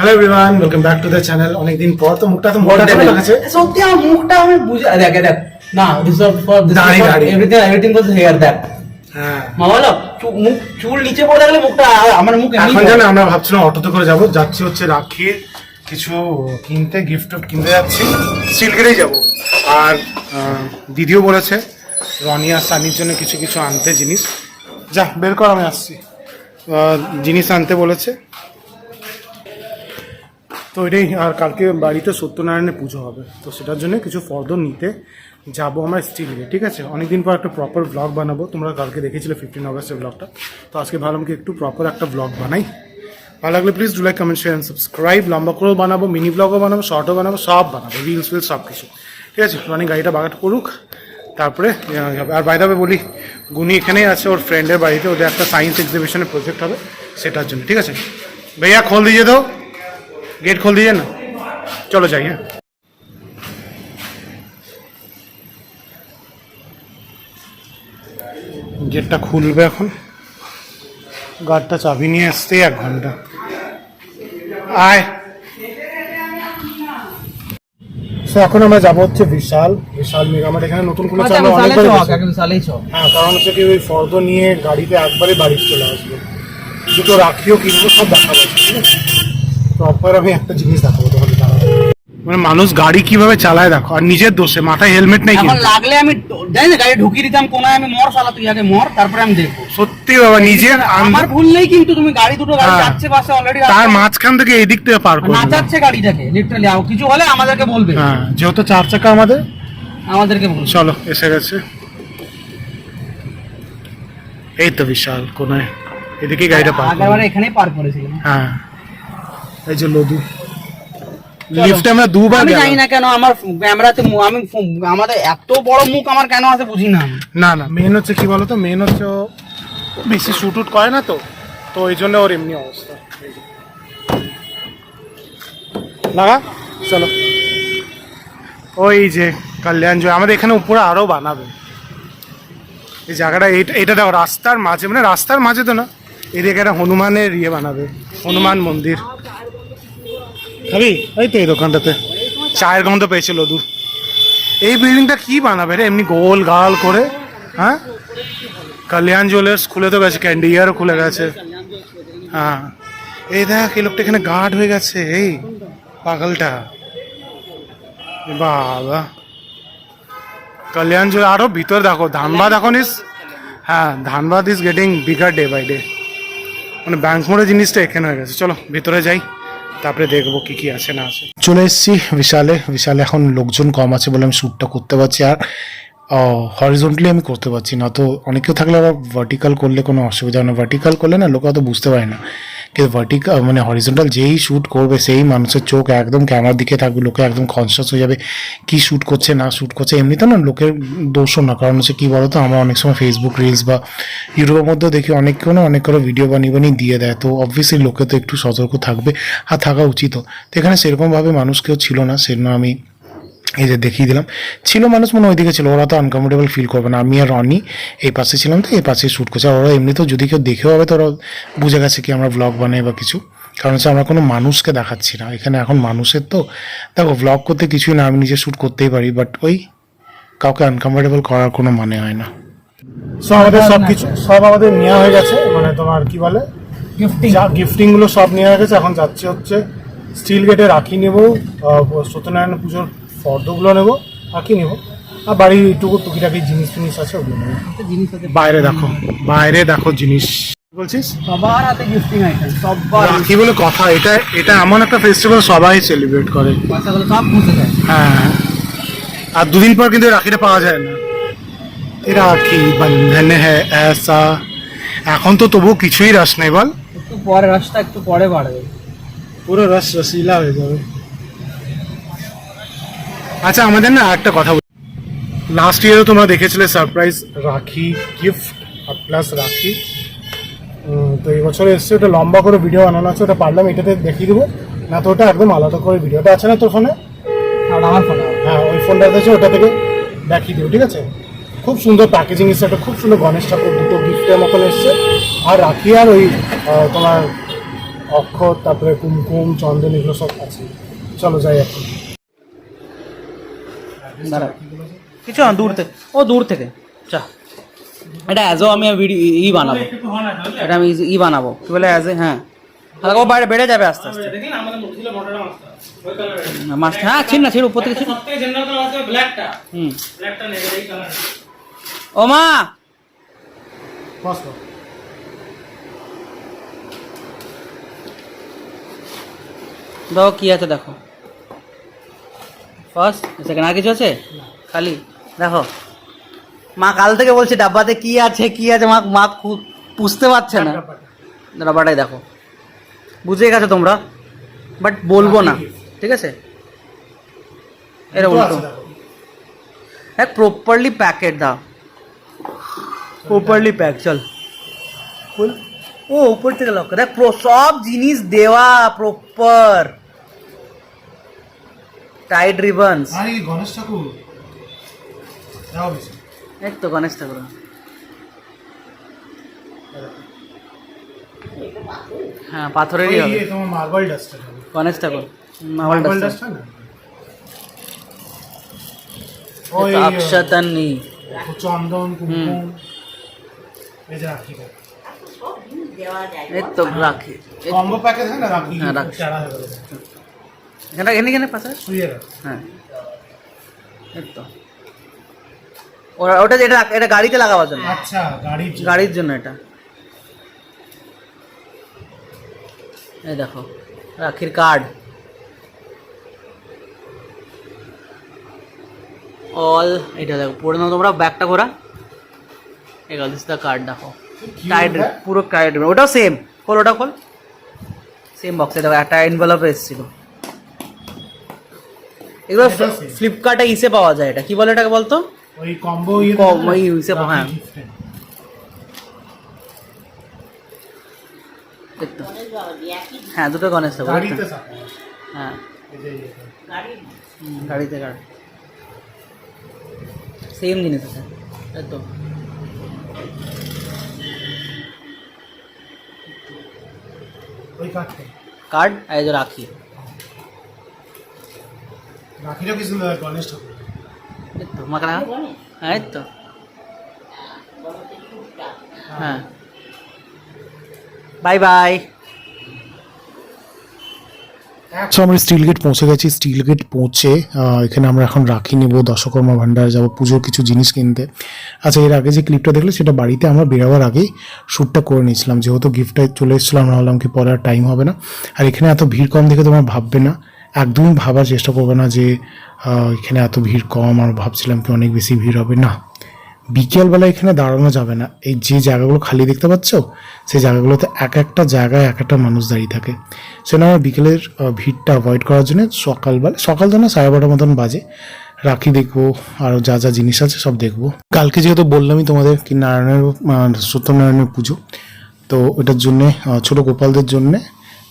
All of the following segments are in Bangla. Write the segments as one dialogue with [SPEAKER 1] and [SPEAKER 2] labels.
[SPEAKER 1] Hello everyone welcome back to the channel অনেকদিন পর তো মুখটা তো মোটা করে লাগছে।
[SPEAKER 2] সত্যি আমার মুখটা আমি বুঝে দেখ দেখ না দিস ফর
[SPEAKER 1] দাড়ি, দাড়ি।
[SPEAKER 2] Everything everything was here that
[SPEAKER 1] হ্যাঁ।
[SPEAKER 2] মা বলো মুখ চুল নিচে পড়ে থাকলে মুখটা আমার মুখ
[SPEAKER 1] এখন জানো আমরা ভাবছিলাম অটোতে করে যাব যাচ্ছি হচ্ছে রাখির কিছু কিনতে গিফট কিনতে যাচ্ছি। সিলগিরেই যাব। আর দিদিও বলেছে রনি আর সানির জন্য কিছু কিছু আনতে জিনিস। যা বের কর আমি আসছি। জিনিস আনতে বলেছে। তো এটাই, আর কালকে বাড়িতে সত্যনারায়ণের পুজো হবে, তো সেটার জন্য কিছু ফর্দ নিতে যাব আমরা স্টিলে ঠিক আছে? অনেকদিন পর একটা প্রপার ব্লগ বানাবো, তোমরা কালকে দেখেছিলে ফিফটিন অগস্টের ব্লগটা তো আজকে ভাবলাম কি একটু প্রপার একটা ব্লগ বানাই। ভালো লাগলে please do like comment share subscribe লম্বা করেও বানাবো মিনি ব্লগও বানাবো শর্টও বানাবো, সব বানাবো রিলস ফিলস সব কিছু। ঠিক আছে? রনি গাড়িটা বাগাট করুক, তারপরে। আর বাইদাবে বলি গুনি এখানেই আছে, ওর ফ্রেন্ডের বাড়িতে, ওদের একটা সায়েন্স এক্সিবিশনের প্রজেক্ট হবে, সেটার জন্য, ঠিক আছে? ভাইয়া, খোল দিজিয়ে দাও। गेट खोल दीजिए ना चलो जाइए গেটটা খুলবে এখন গাড়িটা চাবি নিয়ে আসতে এক ঘন্টা আয় So, এখন আমরা যাবো হচ্ছে বিশাল বিশাল মেগামার্ট এখানে নতুন খুলেছে আমরা অনেকবার গেছি।
[SPEAKER 2] সালেই চক
[SPEAKER 1] হ্যাঁ কারণ হচ্ছে কি ওই ফর্দ নিয়ে গাড়িতে একবারে বাড়ি চলে আসবে দুটো রাখিও কিনবো সব দেখাবো ঠিক আছে প্রপার আমি একটা জিনিস দেখাবো তোমাকে মানে মানুষ গাড়ি কীভাবে চালায় দেখো আর নিজের দোষে মাথায় হেলমেট নেই
[SPEAKER 2] এখন লাগলে আমি না গাড়ি ঢুকিয়ে দিতাম কোনায় আমি মর সালা তুই আগে মর তারপরে আমি দেখব।
[SPEAKER 1] সত্যি বাবা নিজের
[SPEAKER 2] আমার ভুল নেই কিন্তু তুমি গাড়ি দুটো গাড়ি
[SPEAKER 1] হ্যাঁ।
[SPEAKER 2] যাচ্ছে বাসে অলরেডি
[SPEAKER 1] তার মাঝখান থেকে এদিক থেকে পার করবে।
[SPEAKER 2] নাচাচ্ছে গাড়িটাকে লিটারালি কিছু হলে আমাদেরকে বলবে।
[SPEAKER 1] হ্যাঁ যেহেতু চার চাকা আমাদের
[SPEAKER 2] আমাদেরকে বলবে।
[SPEAKER 1] চলো এসে গেছে। এই তো বিশাল কোনায় এদিকে গাড়িটা পার।
[SPEAKER 2] আগেরবার এখানেই পার করেছিলাম।
[SPEAKER 1] হ্যাঁ। এই যে লদু। লিফটে আমরা দুবার
[SPEAKER 2] আমি জানি না কেন আমার ক্যামেরাতে আমি আমাদের এত বড় মুখ আমার কেন আছে বুঝি না
[SPEAKER 1] না না মেন হচ্ছে কি বলতো? মেন হচ্ছে ও বেশি শুট উট করে না তো তো ওই জন্য ওর এমনি অবস্থা। লাগা চলো। ওই যে কল্যাণ জয় আমাদের এখানে উপরে আরও বানাবে। এই জায়গাটা এইটা এটা দেখো রাস্তার মাঝে মানে রাস্তার মাঝে তো না এদিকে একটা হনুমানের ইয়ে বানাবে হনুমান মন্দির। খাবি? এই তো এই দোকানটাতে। চায়ের গন্ধ পেয়েছিল লদু এই বিল্ডিংটা কি বানাবে রে? এমনি গোল গাল করে হ্যাঁ? কল্যাণ জুয়েলার্স খুলে তো গেছে ক্যান্ডি ইয়ারও খুলে গেছে। হ্যাঁ। এই দেখ এই লোকটা এখানে গার্ড হয়ে গেছে এই পাগলটা। বাবা। কল্যাণ জুয়েলার আরও ভিতর দেখো ধানবাদ এখন ইস হ্যাঁ Dhanbad is getting bigger day by day মানে ব্যাংক মোড়ের জিনিসটা এখানে হয়ে গেছে। চলো ভিতরে যাই। তারপরে দেখব কি কি আছে, না আছে। চলে এসেছি বিশালে। বিশালে এখন লোকজন কম আছে বলে আমি শ্যুটটা করতে পারছি আর হরিজন্টালি আমি করতে পারছি না। তো অনেকেও থাকলে আবার ভার্টিক্যাল করলে কোনো অসুবিধা হয় না। ভার্টিক্যাল করলে না, লোকে অত বুঝতে পারে না। কিন্তু ভার্টিক্যাল মানে হরিজন্টাল যেই শ্যুট করবে, সেই মানুষের চোখ একদম ক্যামেরার দিকে থাকবে, লোকে একদম কনসিয়াস হয়ে যাবে কি শ্যুট করছে, না শ্যুট করছে। এমনিতে না লোকের দোষও না, কারণ হচ্ছে কি বলতো, আমরা অনেক সময় ফেসবুক রিলস বা ইউটিউবের মধ্যেও দেখি অনেকেও না অনেক ভিডিও বানিয়ে বানিয়ে দিয়ে দেয়। তো অবভিয়াসলি লোকে তো একটু সতর্ক থাকবে আর থাকা উচিত। তো এখানে সেরকমভাবে মানুষ কেউ ছিল না, সেজন্য আমি এই যে দেখিয়ে দিলাম। ছিল মানুষ মনে ওইদিকে ছিল ওরা তো আনকমফোর্টেবল ফিল করবে না। আমি আর রনি এই পাশে ছিলাম তো এই পাশে শ্যুট করছে। আর ওরা এমনিতেও যদি কেউ দেখেও হবে তো ওরা বুঝে গেছে কি আমরা ব্লগ বানাই বা কিছু। কারণ হচ্ছে আমরা কোনো মানুষকে দেখাচ্ছি না। এখানে এখন মানুষের তো দেখো ব্লগ করতে কিছুই না আমি নিজে শ্যুট করতেই পারি বাট ওই কাউকে আনকমফোর্টেবল করার কোনো মানে হয় না। সো আমাদের সব কিছু সব আমাদের নেওয়া হয়ে গেছে। মানে তোমার কি বলে?
[SPEAKER 2] গিফটিং
[SPEAKER 1] যা গিফটিংগুলো সব নেওয়া হয়ে গেছে। এখন যাচ্ছে হচ্ছে স্টিল গেটে রাখি নেব। সত্যনারায়ণ পুজোর ফর্দগুলো নেব আর কি নেব। আর বাড়ির এইটুকু টুকিটাকি জিনিস ফিনিস আছে ওগুলো নেব।
[SPEAKER 2] জিনিস আছে।
[SPEAKER 1] বাইরে দেখো বাইরে দেখো জিনিস। বলছিস?
[SPEAKER 2] সবার হাতে গিফটিং আইটেম সবার
[SPEAKER 1] রাখি বলে কথা? এটা এটা এমন একটা ফেস্টিভ্যাল সবাই সেলিব্রেট করে।
[SPEAKER 2] পয়সাগুলো সব বুঝে যায়।
[SPEAKER 1] হ্যাঁ। আর দুদিন পর কিন্তু রাখিটা পাওয়া যায় না। রাখি বন্ধন হ্যাঁ এসা। এখন তো তবু কিছুই রাস নেই বল।
[SPEAKER 2] একটু পরে রাস্তা একটু পরে বাড়বে।
[SPEAKER 1] পুরো রস রসিলা হয়ে যাবে। আচ্ছা আমাদের না একটা কথা বলি লাস্ট ইয়ারও তোমরা দেখেছিলে সারপ্রাইজ রাখি গিফট আর প্লাস রাখি। তো এই বছর এসছে ওটা লম্বা করে ভিডিও বানানো আছে ওটা পারলাম এটাতে দেখিয়ে দেবো। না তো ওটা একদম আলাদা করে ভিডিওটা আছে না তোর ফোনে?
[SPEAKER 2] আর আমার ফোনে।
[SPEAKER 1] হ্যাঁ ওই ফোনটা আছে ওটা থেকে দেখিয়ে দেবো ঠিক আছে? খুব সুন্দর প্যাকেজিং এসছে একটা খুব সুন্দর গণেশ ঠাকুর দুটো গিফটের মতন এসছে। আর রাখি আর ওই তোমার অক্ষর তারপরে কুমকুম চন্দন এগুলো সব আছে। চলো যাই এখন।
[SPEAKER 2] দাঁড়া। কিছু না, দূর থেকে। ও, দূর থেকে। চা এটা অ্যাজও আমি ভিডিও ই বানাবো। এটা আমি ই বানাবো। কি বলে অ্যাজ হ্যাঁ। হালকা ও বাইরে বেড়ে যাবে আস্তে আস্তে। মাছ হ্যাঁ ছিল না ছিল উপর থেকে হুম। ও মা!
[SPEAKER 1] বস।
[SPEAKER 2] কি আছে দেখো। ফার্স্ট সেকেন্ড আর কিছু আছে? খালি। দেখো মা কাল থেকে বলছে ডাব্বাতে কি আছে কি আছে মা মা খু- বুঝতে পারছে না। ডাব্বাটাই দেখো। বুঝে গেছো তোমরা? বাট বলব না ঠিক আছে।
[SPEAKER 1] দেখো।
[SPEAKER 2] হ্যাঁ প্রপারলি প্যাকেট দাও। প্রপারলি প্যাক চল। ও উপর থেকে লক্ষ্য দেখ সব জিনিস দেওয়া প্রপার টাইট রিবনস
[SPEAKER 1] আরে গণেশ ঠাকুর? যাও বেশি।
[SPEAKER 2] এই তো গণেশ ঠাকুর। হ্যাঁ পাথরেরই হবে।
[SPEAKER 1] ইয়ে, তোমার মার্বেল ডাস্টার
[SPEAKER 2] গণেশ ঠাকুর
[SPEAKER 1] মার্বেল
[SPEAKER 2] ডাস্টার
[SPEAKER 1] ওই চন্দন কুমকুম। এই যে রাখি
[SPEAKER 2] এই তো রাখি।
[SPEAKER 1] কম্বো প্যাকেজ হয় না? রাখি।
[SPEAKER 2] হ্যাঁ, রাখি।
[SPEAKER 1] গেল
[SPEAKER 2] এখানে এখানে এখানে পাশে?
[SPEAKER 1] শুয়ে
[SPEAKER 2] হ্যাঁ। তো। ওটা যেটা এটা গাড়িতে লাগাবার জন্য?
[SPEAKER 1] আচ্ছা গাড়ি
[SPEAKER 2] গাড়ির জন্য এটা। এই দেখো রাখির কার্ড অল এটা দেখো পড়ে নাও তোমরা ব্যাগটা ঘোরা। এই দিস দ্য কার্ড দেখো।
[SPEAKER 1] bag?
[SPEAKER 2] পুরো টাইট ওটাও সেম খোল ওটা খোল। সেম বক্সে দেখো একটা এনভেলপে এসেছিল। এগুলো ফ্লিপকার্টে ইসে পাওয়া যায় এটা। কি বলে এটাকে বলতো?
[SPEAKER 1] ওই কম্বো ইয়ে
[SPEAKER 2] ওই হিসেবে, হ্যাঁ। হ্যাঁ দুটো গণেশ
[SPEAKER 1] গাড়িতে
[SPEAKER 2] হ্যাঁ। গাড়িতে গাড়ি। সেম জিনিস আছে। তো কার্ড আর রাখি।
[SPEAKER 1] রাখিটাও কি সুন্দর গণেশ ঠাকুর।
[SPEAKER 2] মাখা হ্যাঁ এই তো। হ্যাঁ। Bye bye.
[SPEAKER 1] সো আমরা স্টিল গেট পৌঁছে গেছি স্টিল গেট পৌঁছে এখানে আমরা এখন রাখি নেব দশকর্মা ভান্ডার যাব পুজোর কিছু জিনিস কিনতে। আচ্ছা এর আগে যে ক্লিপটা দেখলে সেটা বাড়িতে আমরা বেরোবার আগেই শ্যুটটা করে নিয়েছিলাম। যেহেতু গিফটটা চলে এসেছিল আমরা ভাবলাম কি পরে আর টাইম হবে না। আর এখানে এত ভিড় কম দেখে তোমার ভাববে না। একদমই ভাবার চেষ্টা করবে না যে এখানে এত ভিড় কম আর ভাবছিলাম কি অনেক বেশি ভিড় হবে। না, বিকেলবেলা এখানে দাঁড়ানো যাবে না। এই যে জায়গাগুলো খালি দেখতে পাচ্ছ, সেই জায়গাগুলোতে এক একটা জায়গায় এক একটা মানুষ দাঁড়িয়ে থাকে। সেজন্য আমার বিকেলের ভিড়টা অ্যাভয়েড করার জন্য সকালবেলা, সকাল তো না, সাড়ে বারোটার মতন বাজে। রাখি দেখব, আর যা যা জিনিস আছে সব দেখব। কালকে যেহেতু বললামই তোমাদের কি নারায়ণের সত্যনারায়ণের পুজো, তো ওটার জন্যে ছোটো গোপালদের জন্যে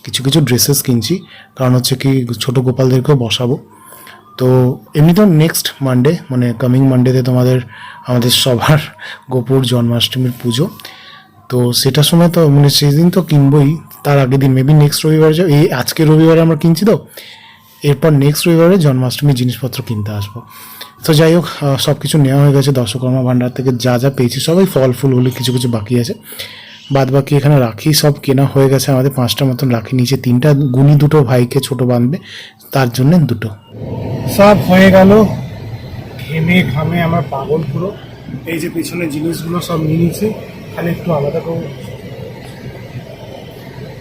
[SPEAKER 1] কিছু কিছু ড্রেসেস কিনছি। কারণ হচ্ছে কি ছোট গোপালদেরকেও বসাবো। তো এমনি তো নেক্সট মানডে মানে কামিং মানডেতে তোমাদের, আমাদের সবার গোপুর জন্মাষ্টমীর পুজো। তো সেটার সময় তো মানে সেদিন তো কিনবই, তার আগের দিন মেবি নেক্সট রবিবার যা- এই আজকে রবিবারে আমরা কিনছি তো, এরপর নেক্সট রবিবারে জন্মাষ্টমীর জিনিসপত্র কিনতে আসব। তো যাই হোক সব কিছু নেওয়া হয়ে গেছে দর্শকর্মা ভাণ্ডার থেকে যা যা পেয়েছি, সবাই ফল ফুল হলে কিছু কিছু বাকি আছে। বাদ বাকি এখানে রাখি সব কেনা হয়ে গেছে আমাদের পাঁচটা মতন রাখি। নিচে তিনটা গুনি দুটো ভাইকে ছোট বাঁধবে তার জন্য দুটো। সব হয়ে গেল। ঘেমে ঘামে আমার পাগল পুরো। এই যে পিছনে জিনিসগুলো সব নিয়ে নিয়েছি খালি একটু আলাদা করব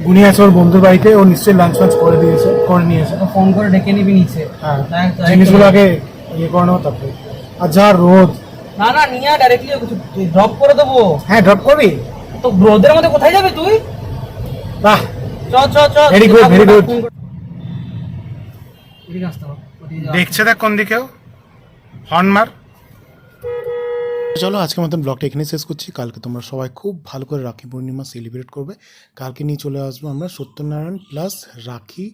[SPEAKER 1] গুনি আছে ওর বন্ধুর বাড়িতে ও নিশ্চয়ই লাঞ্চ ফাঞ্চ করে দিয়েছে করে নিয়েছে।
[SPEAKER 2] ফোন করে ডেকে নিবি নিচে।
[SPEAKER 1] হ্যাঁ
[SPEAKER 2] হ্যাঁ,
[SPEAKER 1] জিনিসগুলো আগে ইয়ে করে নেব তারপরে। আর যা রোদ।
[SPEAKER 2] না না নিয়ে ডাইরেক্টলি ড্রপ করে দেবো।
[SPEAKER 1] হ্যাঁ ড্রপ করবি?
[SPEAKER 2] তো রোদের মধ্যে কোথায় যাবে তুই?
[SPEAKER 1] বাহ।
[SPEAKER 2] চ চ চ। আসতে হবে ওদিকে যাওয়া।
[SPEAKER 1] দেখছে দেখ কোন দিকেও। হর্ন মার। চলো আজকের মতন ব্লগটা এখানে শেষ করছি। কালকে তোমরা সবাই খুব ভালো করে রাখি পূর্ণিমা সেলিব্রেট করবে। কালকে নিয়ে চলে আসব আমরা সত্যনারায়ণ প্লাস রাখি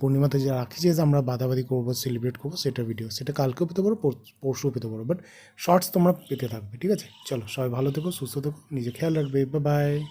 [SPEAKER 1] পূর্ণিমাতে যে রাখি যে আমরা বাদাবাদি করব সেলিব্রেট করব, সেটা ভিডিও সেটা কালকেও পেতে পারো, পর- পরশুও পেতে পারো বাট শর্টস তোমরা পেতে থাকবে, ঠিক আছে? চলো, সবাই ভালো থেকো, সুস্থ থেকো নিজে খেয়াল রাখবে বা বাই